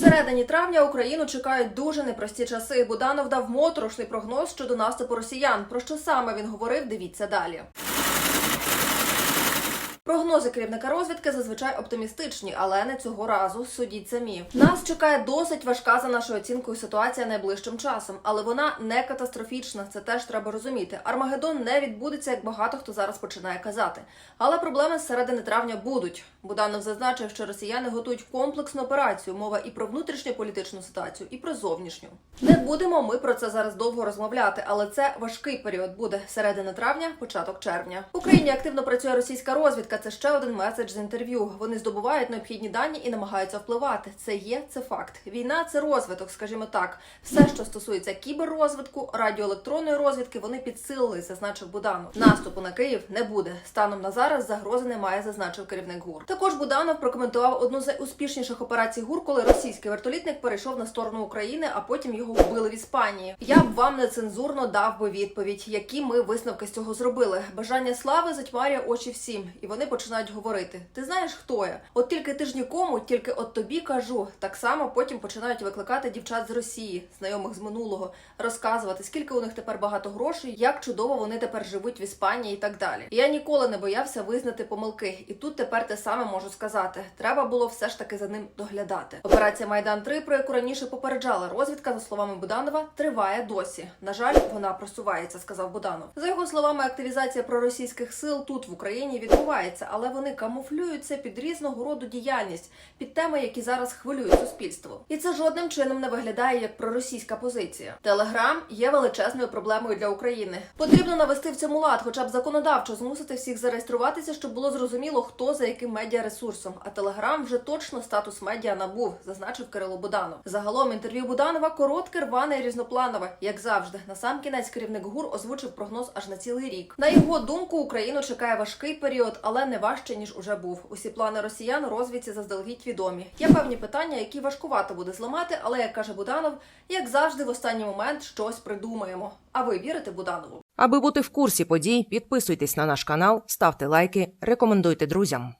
Всередині травня Україну чекають дуже непрості часи. Буданов дав моторошний прогноз щодо наступу росіян. Про що саме він говорив? Дивіться далі. Прогнози керівника розвідки зазвичай оптимістичні, але не цього разу. Судіть самі. Нас чекає досить важка за нашою оцінкою ситуація найближчим часом, але вона не катастрофічна. Це теж треба розуміти. Армагеддон не відбудеться, як багато хто зараз починає казати. Але проблеми з середини травня будуть. Буданов зазначив, що росіяни готують комплексну операцію. Мова і про внутрішню політичну ситуацію, і про зовнішню. Не будемо ми про це зараз довго розмовляти, але це важкий період буде середина травня, початок червня. В Україні активно працює російська розвідка. Це ще один меседж з інтерв'ю. Вони здобувають необхідні дані і намагаються впливати. Це є, це факт. Війна це розвиток, скажімо так. Все, що стосується кіберрозвитку, радіоелектронної розвідки, вони підсилили, зазначив Буданов. Наступу на Київ не буде. Станом на зараз загрози немає, зазначив керівник ГУР. Також Буданов прокоментував одну з найуспішніших операцій ГУР, коли російський вертолітник перейшов на сторону України, а потім його вбили в Іспанії. Я б вам нецензурно дав би відповідь, які ми висновки з цього зробили. Бажання слави затьмарює очі всім, і вони починають говорити: Ти знаєш, хто я? От тільки ти ж нікому, тільки от тобі кажу. Так само потім починають викликати дівчат з Росії, знайомих з минулого, розказувати, скільки у них тепер багато грошей, як чудово вони тепер живуть в Іспанії і так далі. І я ніколи не боявся визнати помилки, і тут тепер те саме можу сказати. Треба було все ж таки за ним доглядати. Операція Майдан 3 про яку раніше попереджала розвідка, за словами Буданова, триває досі. На жаль, вона просувається, сказав Буданов. За його словами, активізація проросійських сил тут в Україні відбувається, але вони камуфлюються під різного роду діяльність, під теми, які зараз хвилюють суспільство. І це жодним чином не виглядає як проросійська позиція. Телеграм є величезною проблемою для України. Потрібно навести в цьому лад, хоча б законодавчо змусити всіх зареєструватися, щоб було зрозуміло, хто за яким медіаресурсом. А Телеграм вже точно статус медіа набув, зазначив Кирило Буданов. Загалом інтерв'ю Буданова коротке, рване і різнопланове, як завжди. На сам кінець керівник ГУР озвучив прогноз аж на цілий рік. На його думку, Україну чекає важкий період, але не важче ніж уже був. Усі плани росіян розвідці заздалегідь відомі. Є певні питання, які важкувато буде зламати, але як каже Буданов, як завжди, в останній момент щось придумаємо. А ви вірите Буданову? Аби бути в курсі подій, підписуйтесь на наш канал, ставте лайки, рекомендуйте друзям.